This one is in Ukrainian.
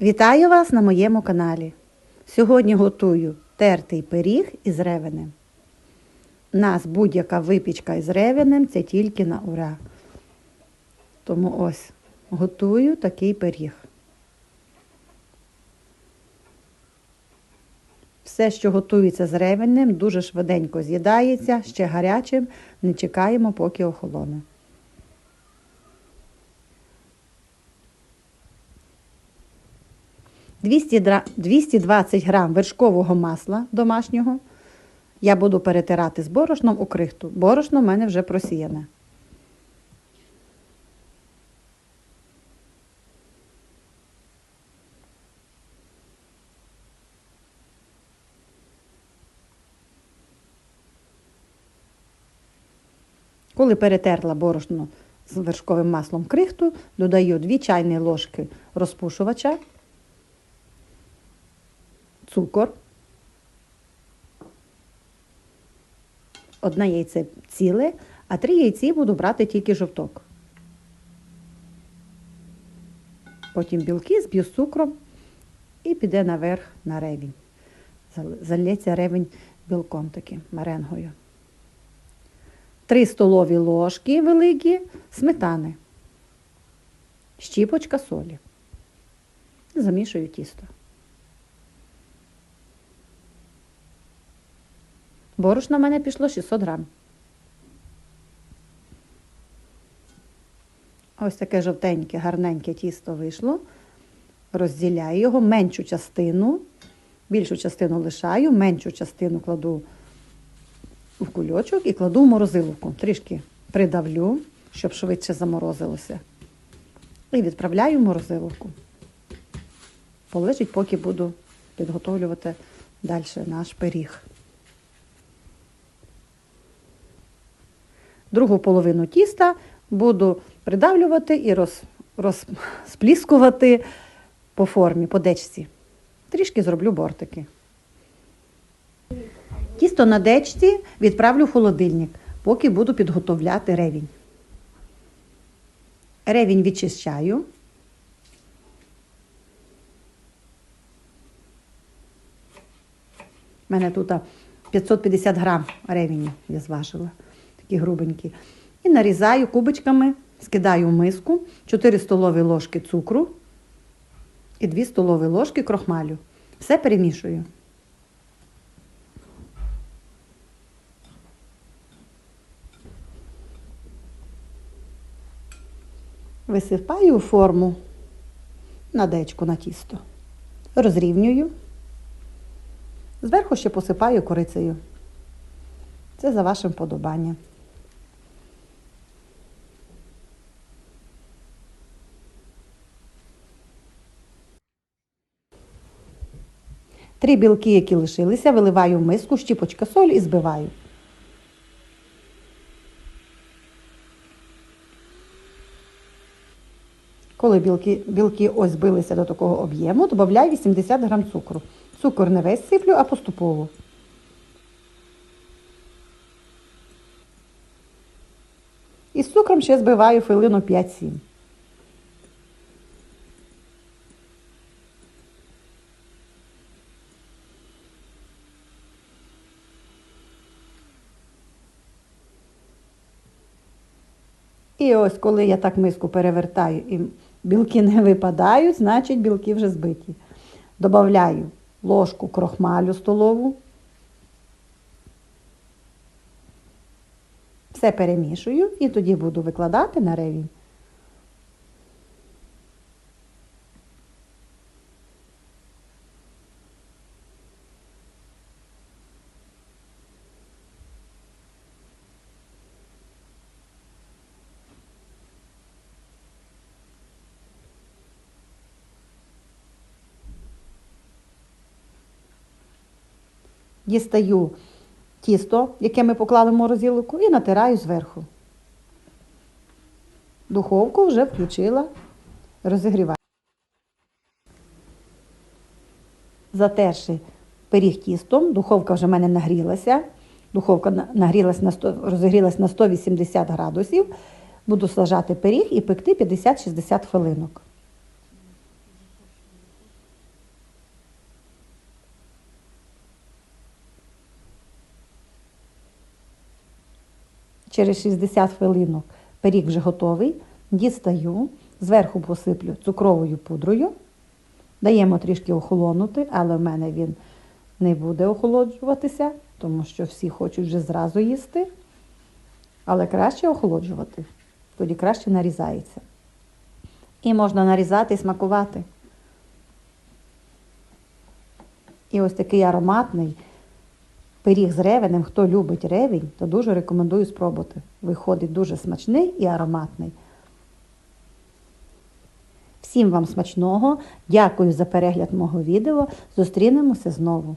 Вітаю вас на моєму каналі. Сьогодні готую тертий пиріг із ревенем. У нас будь-яка випічка із ревенем це тільки на ура. Тому ось готую такий пиріг. Все, що готується з ревенем, дуже швиденько з'їдається, ще гарячим, не чекаємо, поки охолоне. – 220 грам вершкового масла домашнього я буду перетирати з борошном у крихту. Борошно в мене вже просіяне. Коли перетерла борошно з вершковим маслом крихту, додаю 2 чайні ложки розпушувача, цукор, одне яйце ціле, а три яйці буду брати тільки жовток. Потім білки зб'ю з цукром і піде наверх на ревінь. Залється ревень білком таким меренгою. 3 столові ложки великі сметани, щіпочка солі. Замішую тісто. Борошна в мене пішло 600 грам. Ось таке жовтеньке, гарненьке тісто вийшло. Розділяю його, меншу частину, більшу частину лишаю, меншу частину кладу в кульочок і кладу в морозиловку. Трішки придавлю, щоб швидше заморозилося. І відправляю в морозиловку. Полежить, поки буду підготовлювати далі наш пиріг. Другу половину тіста буду придавлювати і роз, розпліскувати по формі, по дечці. Трішки зроблю бортики. Тісто на дечці відправлю в холодильник, поки буду підготовляти ревінь. Ревінь відчищаю. У мене тут 550 грам ревіню я зважила, такі грубенькі. І нарізаю кубочками, скидаю в миску 4 столові ложки цукру і 2 столові ложки крохмалю. Все перемішую. Висипаю форму на дечку на тісто. Розрівнюю. Зверху ще посипаю корицею. Це за вашим подобанням. Три білки, які лишилися, виливаю в миску, щіпочка соль і збиваю. Коли білки білки ось збилися до такого об'єму, додаю 80 грам цукру. Цукор не весь сиплю, а поступово. І з цукром ще збиваю хвилину 5-7. І ось коли я так миску перевертаю і білки не випадають, значить білки вже збиті. Добавляю ложку крохмалю столову. Все перемішую і тоді буду викладати на ревінь. Дістаю тісто, яке ми поклали в морозилку, і натираю зверху. Духовку вже включила, розігріваю. Затерши пиріг тістом, духовка вже в мене нагрілася. Духовка нагрілась на 100, розігрілась на 180 градусів. Буду сажати пиріг і пекти 50-60 хвилинок. Через 60 хвилинок пиріг вже готовий. Дістаю, зверху посиплю цукровою пудрою. Даємо трішки охолонути, але в мене він не буде охолоджуватися, тому що всі хочуть вже зразу їсти. Але краще охолоджувати, тоді краще нарізається. І можна нарізати і смакувати. І ось такий ароматний пиріг з ревенем. Хто любить ревінь, то дуже рекомендую спробувати. Виходить дуже смачний і ароматний. Всім вам смачного. Дякую за перегляд мого відео. Зустрінемося знову.